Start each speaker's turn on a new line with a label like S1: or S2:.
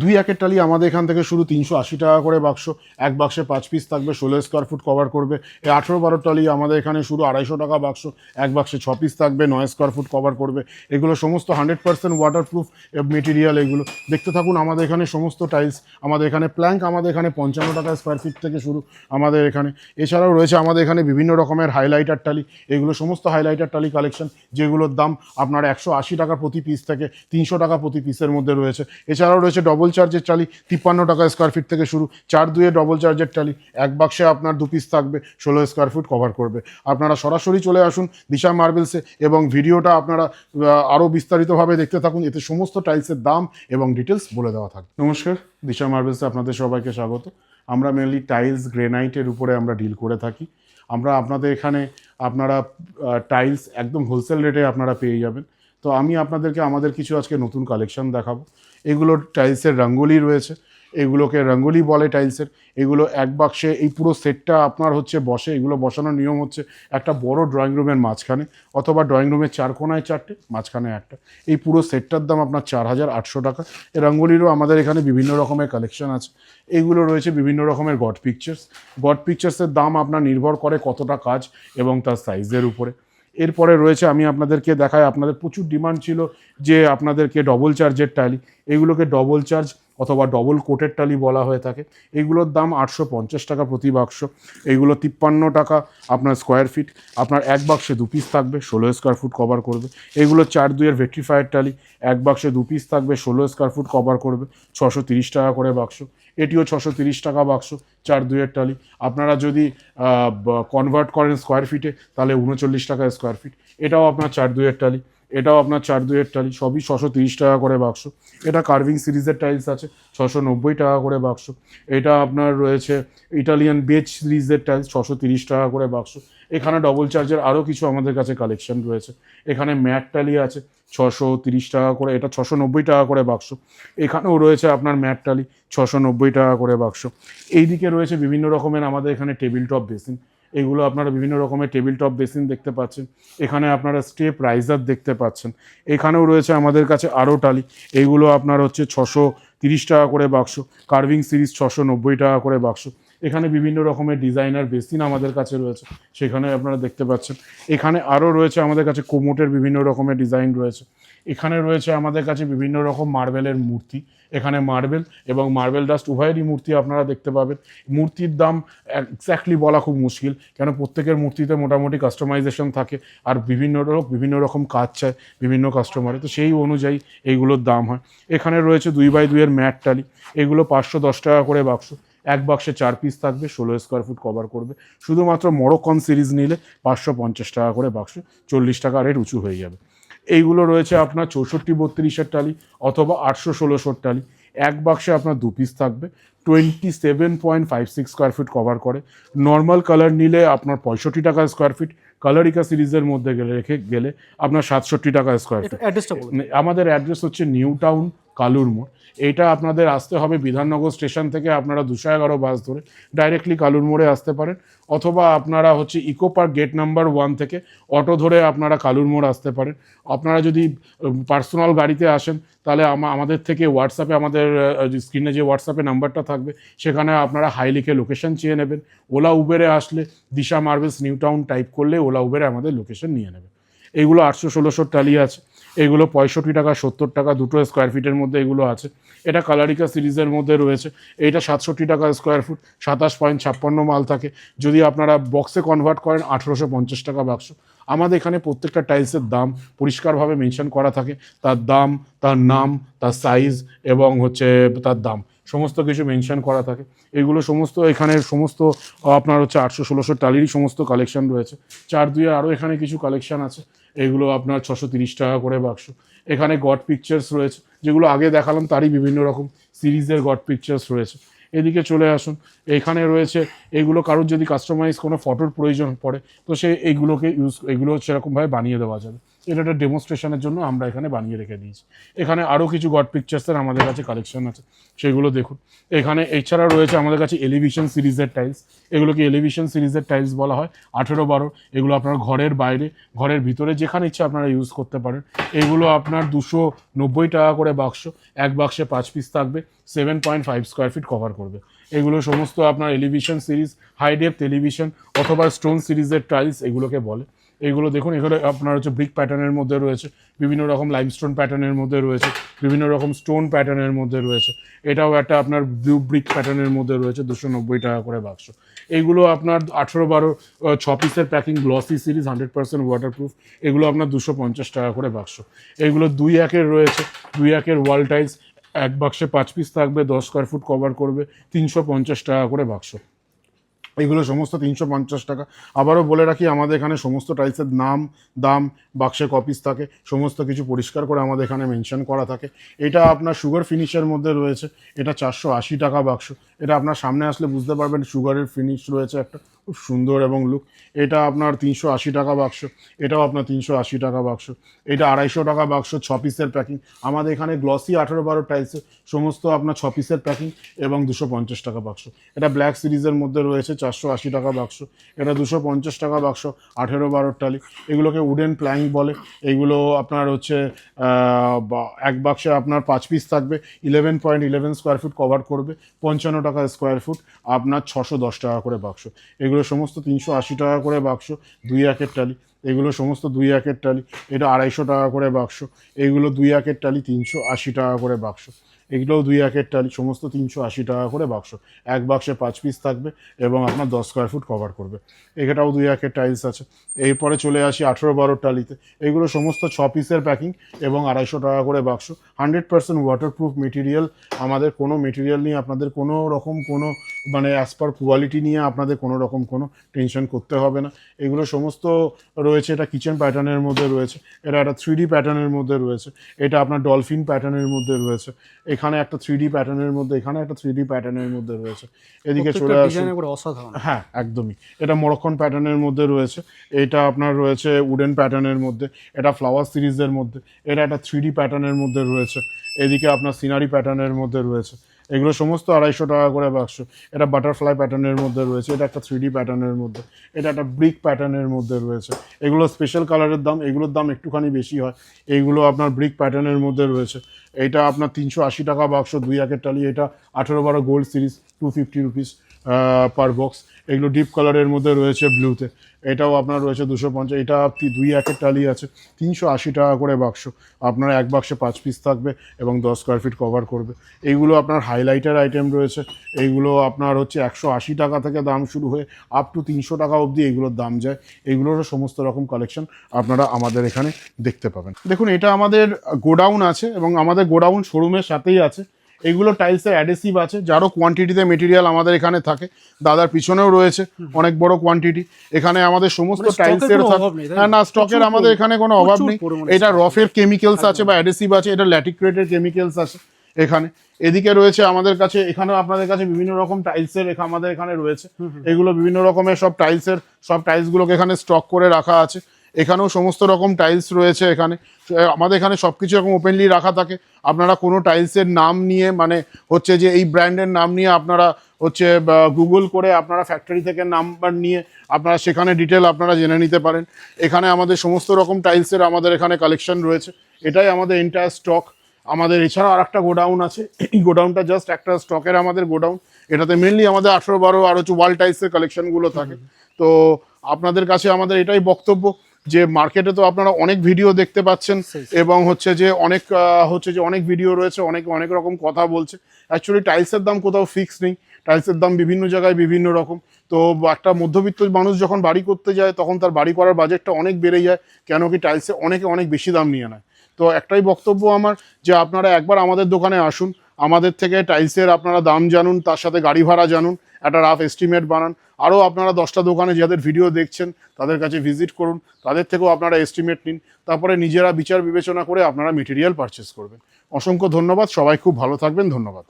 S1: দুই একের টালি আমাদের এখান থেকে শুরু তিনশো আশি টাকা করে বাক্স। এক বাক্সে পাঁচ পিস থাকবে, ষোলো স্কোয়ার ফুট কভার করবে। এই আঠেরো বারো টালি আমাদের এখানে শুরু আড়াইশো টাকা বাক্স, এক বাক্সে ছ পিস থাকবে, নয় স্কোয়ার ফুট কভার করবে। এগুলো সমস্ত হান্ড্রেড পার্সেন্ট ওয়াটারপ্রুফ মেটেরিয়াল এগুলো। দেখতে থাকুন আমাদের এখানে সমস্ত টাইলস আমাদের এখানে প্ল্যাঙ্ক আমাদের এখানে পঞ্চান্ন টাকা স্কোয়ার ফিট থেকে শুরু আমাদের এখানে। এছাড়াও রয়েছে আমাদের এখানে বিভিন্ন রকমের হাইলাইটার টালি। এগুলো সমস্ত হাইলাইটার টালি কালেকশন যেগুলোর দাম আপনার একশো আশি টাকা প্রতি পিস থেকে তিনশো টাকা প্রতি পিসের মধ্যে রয়েছে। এছাড়াও রয়েছে ডবল চার্জের টালি তিপ্পান্ন টাকা স্কোয়ার ফিট থেকে শুরু। চার দুয়ে ডবল চার্জের টালি এক বাক্সে আপনার দু পিস থাকবে, ষোলো স্কোয়ার ফুট কভার করবে। আপনারা সরাসরি চলে আসুন দিশা মার্বেলসে এবং ভিডিওটা আপনারা আরও বিস্তারিতভাবে দেখতে থাকুন। এতে সমস্ত টাইলসের দাম এবং ডিটেলস বলে দেওয়া থাকবে। নমস্কার, দিশা মার্বেলসে আপনাদের সবাইকে স্বাগত। আমরা মেনলি টাইলস গ্রেনাইটের উপরে আমরা ডিল করে থাকি। আমরা আপনাদের এখানে, আপনারা টাইলস একদম হোলসেল রেটে আপনারা পেয়ে যাবেন। তো আমি আপনাদেরকে আমাদের কিছু আজকে নতুন কালেকশন দেখাবো। এগুলো টাইলসের রঙ্গোলি রয়েছে, এগুলোকে রঙ্গোলি বলে টাইলসের, এগুলো এক বাক্সে এই পুরো সেটটা আপনার হচ্ছে বসে, এগুলো বসানোর নিয়ম হচ্ছে একটা বড় ড্রয়িং রুমের মাঝখানে অথবা ড্রয়িং রুমের চার কোনায় চারটে, মাঝখানে একটা। এই পুরো সেটটার দাম আপনার চার হাজার আটশো টাকা। এই রঙ্গোলিরও আমাদের এখানে বিভিন্ন রকমের কালেকশন আছে। এইগুলো রয়েছে বিভিন্ন রকমের গড পিকচার্স গড পিকচার্সের দাম আপনার নির্ভর করে কতটা কাজ এবং তার সাইজের উপরে। এরপরে রয়েছে, আমি আপনাদেরকে দেখাই, আপনাদের প্রচুর ডিমান্ড ছিল যে আপনাদেরকে ডবল চার্জের টালি এগুলোকে ডবল চার্জ অথবা ডবল কোটের টালি বলা হয়ে থাকে। এগুলোর দাম আটশো পঞ্চাশ টাকা প্রতি বাক্স। এইগুলো তিপ্পান্ন টাকা আপনার স্কোয়ার ফিট আপনার এক বাক্সে দু পিস থাকবে, ষোলো স্কোয়ার ফুট কভার করবে। এগুলো চার দুইয়ের ভেট্রিফায়ার টালি। এক বাক্সে দু পিস থাকবে, ষোলো স্কোয়ার ফুট কভার করবে। ছশো তিরিশ টাকা করে বাক্স। এটিও ছশো তিরিশ টাকা বাক্স, চার দুইয়ের টালি। আপনারা যদি কনভার্ট করেন স্কোয়ার ফিটে তাহলে উনচল্লিশ টাকা স্কোয়ার ফিট এটাও আপনার চার দুইয়ের টালি। এটাও আপনার চার দুইয়ের টালি সবই ছশো তিরিশ টাকা করে বাক্স। এটা কার্ভিং সিরিজের টাইলস আছে, ছশো নব্বই টাকা করে বাক্স। এটা আপনার রয়েছে ইটালিয়ান বেচ সিরিজের টাইলস ছশো তিরিশ টাকা করে বাক্স। এখানে ডবল চার্জের আরও কিছু আমাদের কাছে কালেকশন রয়েছে। এখানে ম্যাট টালি আছে, ছশো তিরিশ টাকা করে, এটা ছশো নব্বই টাকা করে বাক্স। এখানেও রয়েছে আপনার ম্যাট টালি ছশো নব্বই টাকা করে বাক্স। এইদিকে রয়েছে বিভিন্ন রকমের আমাদের এখানে টেবিল টপ বেসিন এগুলো আপনারা বিভিন্ন রকমের টেবিল টপ বেসিন দেখতে পাচ্ছেন। এখানে আপনারা স্টেপ রাইজার দেখতে পাচ্ছেন। এখানেও রয়েছে আমাদের কাছে আরও টালি। এইগুলো আপনার হচ্ছে ছশো তিরিশ টাকা করে বাক্স। কার্ভিং সিরিজ ছশো নব্বই টাকা করে বাক্স। এখানে বিভিন্ন রকমের ডিজাইনার বেসিন আমাদের কাছে রয়েছে, সেখানে আপনারা দেখতে পাচ্ছেন। এখানে আরও রয়েছে আমাদের কাছে কোমোটের বিভিন্ন রকমের ডিজাইন রয়েছে। এখানে রয়েছে আমাদের কাছে বিভিন্ন রকম মার্বেলের মূর্তি, এখানে মার্বেল এবং মার্বেল ডাস্ট উভয়েরই মূর্তি আপনারা দেখতে পাবেন। মূর্তির দাম এক্স্যাক্টলি বলা খুব মুশকিল, কেন প্রত্যেকের মূর্তিতে মোটামুটি কাস্টমাইজেশন থাকে আর বিভিন্ন লোক বিভিন্ন রকম কাজ চায় বিভিন্ন কাস্টমারে তো সেই অনুযায়ী এইগুলোর দাম হয়। এখানে রয়েছে দুই বাই দুইয়ের ম্যাট টালি, এগুলো পাঁচশো দশ টাকা করে বাক্স এক বাক্সে চার পিস থাকবে ষোলো স্কোয়ার ফুট কভার করবে। শুধুমাত্র মরক্কন সিরিজ নিলে পাঁচশো পঞ্চাশ টাকা করে বাক্স চল্লিশ টাকা রেট উঁচু হয়ে যাবে। এইগুলো রয়েছে আপনার চৌষট্টি বত্রিশের টালি অথবা আটশো ষোলোশোর টালি এক বাক্সে আপনার দু পিস থাকবে twenty seven point five six square feet cover করে। নর্মাল কালার নিলে আপনার পঁয়ষট্টি টাকা স্কোয়ার ফিট কালারিকা সিরিজের মধ্যে গেলে রেখে গেলে আপনার সাতষট্টি টাকা স্কোয়ার ফিট
S2: অ্যাড্রেসটা
S1: আমাদের অ্যাড্রেস হচ্ছে নিউ টাউন কালুর মোড়। এটা আপনাদের আসতে হবে বিধাননগর স্টেশন থেকে আপনারা দুশো এগারো বাস ধরে ডাইরেক্টলি কালুর মোড়ে আসতে পারেন। অথবা আপনারা হচ্ছে eco park gate number one থেকে অটো ধরে আপনারা কালুর মোড় আসতে পারেন। আপনারা যদি পার্সোনাল গাড়িতে আসেন, তাহলে আমাদের থেকে হোয়াটসঅ্যাপে আমাদের স্ক্রিনে যে হোয়াটসঅ্যাপে নাম্বারটা থাকবে, সেখানে আপনারা হাই লিখে লোকেশন চেয়ে নেবেন। ওলা উবেরে আসলে Disha Marbles New Town type করলে ওলা উবেরে আমাদের লোকেশন নিয়ে নেবে এইগুলো আটশো ষোলোশো টালি আছে। এগুলো পঁয়ষট্টি টাকা, সত্তর টাকা, দুটো স্কোয়ার ফিটের মধ্যে এগুলো আছে। এটা কালারিকা সিরিজের মধ্যে রয়েছে। এইটা সাতষট্টি টাকা স্কোয়ার ফুট সাতাশ পয়েন্ট ছাপ্পান্ন মাল থাকে। যদি আপনারা বক্সে কনভার্ট করেন, আঠেরোশো পঞ্চাশ টাকা বাক্স আমাদের এখানে প্রত্যেকটা টাইলসের দাম পরিষ্কারভাবে মেনশন করা থাকে। তার দাম, তার নাম, তার সাইজ এবং হচ্ছে তার দাম। সমস্ত কিছু মেনশন করা থাকে। এগুলো সমস্ত এখানে সমস্ত, আপনার হচ্ছে আটশো ষোলোশো টালিরই সমস্ত কালেকশন রয়েছে। চার দুয়ে আরও এখানে কিছু কালেকশন আছে। এগুলো আপনার ছশো তিরিশ টাকা করে বাক্স এখানে গড পিকচার্স রয়েছে। যেগুলো আগে দেখালাম তারই বিভিন্ন রকম সিরিজের গড পিকচার্স রয়েছে। এদিকে চলে আসুন। এখানে রয়েছে, এগুলো কারোর যদি কাস্টমাইজ কোনো ফটোর প্রয়োজন পড়ে, তো সে এইগুলোকে ইউজ এগুলো সেরকমভাবে বানিয়ে দেওয়া যাবে। এটা একটা ডেমনস্ট্রেশনের জন্য আমরা এখানে বানিয়ে রেখে দিয়েছি। এখানে আরও কিছু গড পিকচার্সের আমাদের কাছে কালেকশন আছে, সেগুলো দেখুন। এখানে এছাড়া রয়েছে আমাদের কাছে এলিভিশন সিরিজের টাইলস এগুলোকে এলিভিশন সিরিজের টাইলস বলা হয় আঠেরো বারো এগুলো আপনার ঘরের বাইরে, ঘরের ভিতরে যেখানে ইচ্ছে আপনারা ইউজ করতে পারেন। এগুলো আপনার দুশো নব্বই টাকা করে বাক্স, এক বাক্সে পাঁচ পিস থাকবে seven point five square feet cover করবে। এগুলো সমস্ত আপনার elevation series high depth television অথবা স্টোন সিরিজের টাইলস এগুলোকে বলে। এগুলো দেখুন এগুলো আপনার হচ্ছে ব্রিক প্যাটার্নের মধ্যে রয়েছে, বিভিন্ন রকম লাইমস্টোন প্যাটার্নের মধ্যে রয়েছে, বিভিন্ন রকম স্টোন প্যাটার্নের মধ্যে রয়েছে। এটাও একটা আপনার ব্লু ব্রিক প্যাটার্নের মধ্যে রয়েছে, দুশো নব্বই টাকা করে বাক্স এইগুলো আপনার আঠেরো বারো ছ পিসের packing glossy series hundred percent waterproof এগুলো আপনার দুশো পঞ্চাশ টাকা করে বাক্স এগুলো দুই একের রয়েছে, দুই একের ওয়াল টাইলস এক বাক্সে পাঁচ পিস থাকবে, দশ স্কোয়ার ফুট কভার করবে, তিনশো পঞ্চাশ টাকা করে বাক্স এগুলো সমস্ত তিনশো পঞ্চাশ টাকা। আবারও বলে রাখি, আমাদের এখানে সমস্ত টাইলসের নাম, দাম, বাক্সে কপিস থাকে, সমস্ত কিছু পরিষ্কার করে আমাদের এখানে মেনশন করা থাকে। এটা আপনার সুগার ফিনিশের মধ্যে রয়েছে, এটা চারশো আশি টাকা বাক্স। এটা আপনার সামনে আসলে বুঝতে পারবেন সুগারের ফিনিশ রয়েছে একটা। খুব সুন্দর এবং লুক এটা আপনার তিনশো আশি টাকা বাক্স, এটাও আপনার তিনশো আশি টাকা বাক্স, এটা আড়াইশো টাকা বাক্স, ছ পিসের প্যাকিং আমাদের এখানে গ্লসি আঠেরো বারো টাইলসে সমস্ত আপনার ছ পিসের প্যাকিং এবং দুশো পঞ্চাশ টাকা বাক্স। এটা ব্ল্যাক সিরিজের মধ্যে রয়েছে চারশো আশি টাকা বাক্স, এটা দুশো পঞ্চাশ টাকা বাক্স, আঠেরো বারোর টালি এগুলোকে উডেন প্ল্যাঙ্ক বলে, এগুলো আপনার হচ্ছে এক বাক্সে আপনার পাঁচ পিস থাকবে eleven point eleven square foot cover করবে, পঞ্চান্ন টাকা স্কোয়ার ফুট আপনার ছশো দশ টাকা করে বাক্স। এগুলো সমস্ত তিনশো আশি টাকা করে বাক্স, দুই একের টালি। এগুলো সমস্ত দুই একের টালি। এটা আড়াইশো টাকা করে বাক্স। এগুলো দুই একের টালি তিনশো আশি টাকা করে বাক্স। এগুলোও দুই একের টালি, সমস্ত তিনশো আশি টাকা করে বাক্স। এক বাক্সে পাঁচ পিস থাকবে এবং আপনার দশ স্কোয়ার ফুট কভার করবে। এটাও দুই একের টাইলস আছে। এরপরে চলে আসি আঠেরো বারোর টালিতে। এগুলো সমস্ত ছ পিসের প্যাকিং এবং আড়াইশো টাকা করে বাক্স। হান্ড্রেড পার্সেন্ট ওয়াটারপ্রুফ মেটেরিয়াল আমাদের কোনো মেটেরিয়াল নিয়ে আপনাদের কোনো রকম কোনো মানে অ্যাজ পার কোয়ালিটি নিয়ে আপনাদের কোনো রকম কোনো টেনশন করতে হবে না। এগুলো সমস্ত রয়েছে এটা কিচেন প্যাটার্নের মধ্যে রয়েছে এটা একটা থ্রি ডি প্যাটার্নের মধ্যে রয়েছে এটা আপনার ডলফিন প্যাটার্নের মধ্যে রয়েছে এখানে একটা থ্রি ডি প্যাটার্নের মধ্যে এখানে একটা থ্রি ডি প্যাটার্নের মধ্যে রয়েছে। এদিকে চলে
S2: অসাধারণ।
S1: হ্যাঁ একদমই। এটা মরক্ষণ প্যাটার্নের মধ্যে রয়েছে এটা আপনার রয়েছে উডেন প্যাটার্নের মধ্যে এটা ফ্লাওয়ার সিরিজের মধ্যে এটা একটা থ্রি ডি প্যাটার্নের মধ্যে রয়েছে। এদিকে আপনার সিনারি প্যাটার্নের মধ্যে রয়েছে। এগুলো সমস্ত আড়াইশো টাকা করে বাক্স এটা বাটারফ্লাই প্যাটার্নের মধ্যে রয়েছে, এটা একটা থ্রি ডি প্যাটার্নের মধ্যে, এটা একটা ব্রিক প্যাটার্নের মধ্যে রয়েছে। এগুলো স্পেশাল কালারের দাম, এগুলোর দাম একটুখানি বেশি হয়। এইগুলো আপনার ব্রিক প্যাটার্নের মধ্যে রয়েছে। এটা আপনার তিনশো আশি টাকা বাক্স দুই একের টালি এটা আঠেরো বারো gold series two fifty rupees per box এগুলো ডিপ কালারের মধ্যে রয়েছে ব্লুতে এটাও আপনার রয়েছে দুশো পঞ্চাশ। এটা আপনি দুই একের টালি আছে। তিনশো আশি টাকা করে বাক্স। আপনার এক বাক্সে পাঁচ পিস থাকবে এবং দশ স্কোয়ার ফিট কভার করবে। এইগুলো আপনার হাইলাইটার আইটেম রয়েছে। এইগুলো আপনার হচ্ছে একশো আশি টাকা থেকে দাম শুরু হয়ে আপ টু তিনশো টাকা অবধি এগুলোর দাম যায়। এগুলোরও সমস্ত রকম কালেকশন আপনারা আমাদের এখানে দেখতে পাবেন। দেখুন, এটা আমাদের গোডাউন আছে এবং আমাদের গোডাউন শোরুমের সাথেই আছে। এগুলো টাইলসের অ্যাডেসিভ আছে যারও কোয়ান্টিটিতে মেটেরিয়াল আমাদের এখানে থাকে। দাদার পিছনেও রয়েছে অনেক বড় কোয়ান্টিটি এখানে আমাদের সমস্ত
S2: মানে
S1: টাইলসের
S2: তাই না?
S1: হ্যাঁ না স্টকের আমাদের এখানে কোনো অভাব নেই। এটা রফের কেমিক্যালস আছে বা অ্যাডেসিভ আছে এটা ল্যাটিক্রেটের কেমিক্যালস আছে এখানে। এদিকে রয়েছে আমাদের কাছে এখানেও আপনাদের কাছে বিভিন্ন রকম টাইলসের আমাদের এখানে রয়েছে। এগুলো বিভিন্ন রকমের সব টাইলসের সব টাইলসগুলোকে এখানে স্টক করে রাখা আছে। এখানেও সমস্ত রকম টাইলস রয়েছে এখানে। আমাদের এখানে সব কিছু এরকম ওপেনলি রাখা থাকে। আপনারা কোনো টাইলসের নাম নিয়ে মানে হচ্ছে যে এই ব্র্যান্ডের নাম নিয়ে আপনারা হচ্ছে গুগল করে আপনারা ফ্যাক্টরি থেকে নাম্বার নিয়ে আপনারা সেখানে ডিটেল আপনারা জেনে নিতে পারেন। এখানে আমাদের সমস্ত রকম টাইলসের আমাদের এখানে কালেকশন রয়েছে। এটাই আমাদের এন্টায়ার স্টক আমাদের এছাড়াও আর একটা গোডাউন আছে। এই গোডাউনটা জাস্ট একটা স্টকের আমাদের গোডাউন। এটাতে মেনলি আমাদের আঠেরো বারো আর হচ্ছে ওয়াল টাইলসের কালেকশনগুলো থাকে। তো আপনাদের কাছে আমাদের এটাই বক্তব্য। যে মার্কেটে তো আপনারা অনেক ভিডিও দেখতে পাচ্ছেন এবং হচ্ছে যে অনেক হচ্ছে যে অনেক ভিডিও রয়েছে অনেক অনেক রকম কথা বলছে। অ্যাকচুয়ালি টাইলসের দাম কোথাও ফিক্স নেই। টাইলসের দাম বিভিন্ন জায়গায় বিভিন্ন রকম। তো একটা মধ্যবিত্ত মানুষ যখন বাড়ি করতে যায় তখন তার বাড়ি করার বাজেটটা অনেক বেড়ে যায় কেন কি টাইলসে অনেকে অনেক বেশি দাম নিয়ে নেয়। তো একটাই বক্তব্য আমার যে আপনারা একবার আমাদের দোকানে আসুন আমাদের থেকে টাইলসের আপনারা দাম জানুন তার সাথে গাড়ি ভাড়া জানুন একটা রাফ এস্টিমেট বানান। আরও আপনারা দশটা দোকানে যাদের ভিডিও দেখছেন, তাদের কাছে ভিজিট করুন। তাদের থেকেও আপনারা এস্টিমেট নিন। তারপরে নিজেরা বিচার বিবেচনা করে আপনারা মেটেরিয়াল পারচেস করবেন। অসংখ্য ধন্যবাদ। সবাই খুব ভালো থাকবেন। ধন্যবাদ।